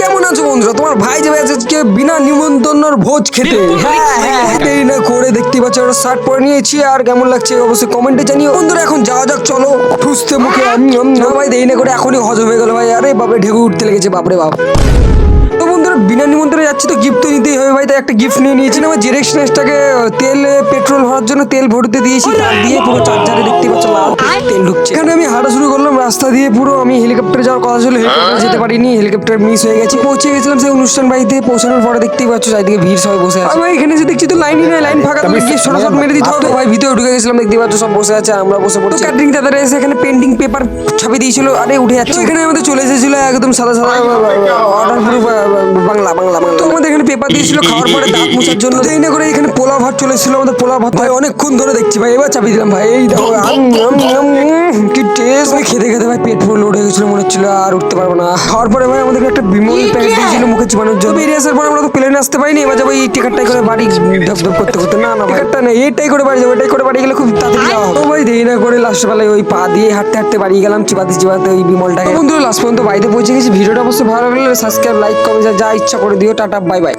কেমন আছো বন্ধুরা? তোমার ভাই যাবে আজকে বিনা নিমন্ত্রণের ভোজ খেতে। হ্যাঁ হ্যাঁ দেরি না করে দেখতে পাচ্ছ একটা শার্ট পরে নিয়েছি আর কেমন লাগছে অবশ্যই কমেন্টে জানিও। বন্ধুরা এখন যাওয়া যাক চলো ঠুসতে মুখে। না ভাই দেরি না করে এখনই হজম হয়ে গেল ভাই। আরে বাপরে ঢেকু উঠতে লেগেছে বাপরে বাপ। তো বন্ধুরা বিনা নিমন্ত্রণে যাচ্ছি তো গিফট তো নিতেই হবে ভাই। তাই একটা গিফট নিয়ে নিয়েছি আমার জেরেক্স নেসটাকে তেল পেট্রোল ভরার জন্য তেল ভরতে দিয়েছি তার দিয়ে পুরো চার্জারে দেখতে পাচ্ছ লাল ঢুকছে। এখানে আমি হাঁটা শুরু করলাম? রাস্তা দিয়ে পুরো আমি হেলিকপ্টারে যাওয়ার কথা ছিল হেলিকপ্টারে যেতে পারিনি হেলিকপ্টার মিস হয়ে গেছে। পৌঁছে গেছিলাম সেই অনুষ্ঠান বাড়িতে পৌঁছানোর পরে দেখতেই পাচ্ছ চারিদিকে ভিড় সবাই বসে আছে। ভাই এখানে এসে দেখছি তো লাইনই নয় লাইন ফাঁকা তুমি গিয়ে শর্ট মেরে দিতে হবে। ভাই ভিতরে ঢুকে গেছিলাম দেখতে পাচ্ছ সব বসে আছে আমরা বসে পড়ছি। ক্যাটারিং দাদারা এসে এখানে পেন্টিং পেপার ছাপি দিয়েছিল আরে উঠে যাচ্ছে। এখানে আমাদের চলে এসেছিল একদম সাদা সাদা অর্ডার পুরো বাংলা বাংলা। দিয়েছিল খাওয়ার পরে দাঁত মোছার জন্য। দেরি না করে এখানে পোলা ভাত চলে এসেছিল আমাদের পোলা ভাত ভাই অনেকক্ষণ ধরে দেখছি ভাই এবার চাপিয়ে দিলাম ভাই। এই দেখো কি টেস্ট ভাই খেতে খেতে ভাই পেট পুরো লোড হয়ে গেছিল মনে হচ্ছিল আর উঠতে পারব না। খাওয়ার পরে ভাই আমাদের একটা বিমল প্যাকেট দিয়েছিল মুখে চিবানোর জন্য। বেরিয়ে আসার পর আমরা তো প্লেনে আসতে পারিনি এবার যাব এই টিকিটটাই করে বাড়ি ধপ ধপ করতে করতে। না না টিকিটটা নেই এইটাই করে বাড়ি যাব এটাই করে বাড়ি গেলে খুব তাড়াতাড়ি যাওয়া হবে। ভাই দেরি না করে লাস্ট বেলায় ওই পা দিয়ে হাঁটতে হাঁটতে বাড়ি গেলাম চিবাতে চিবাতে ওই বিমলটাকে। বন্ধুরা লাস্ট পর্যন্ত বাড়িতে পৌঁছে গেছি। ভিডিওটা অবশ্যই ভালো লাগলে সাবস্ক্রাইব লাইক কমেন্ট যা ইচ্ছা করে দিও। Tata bye bye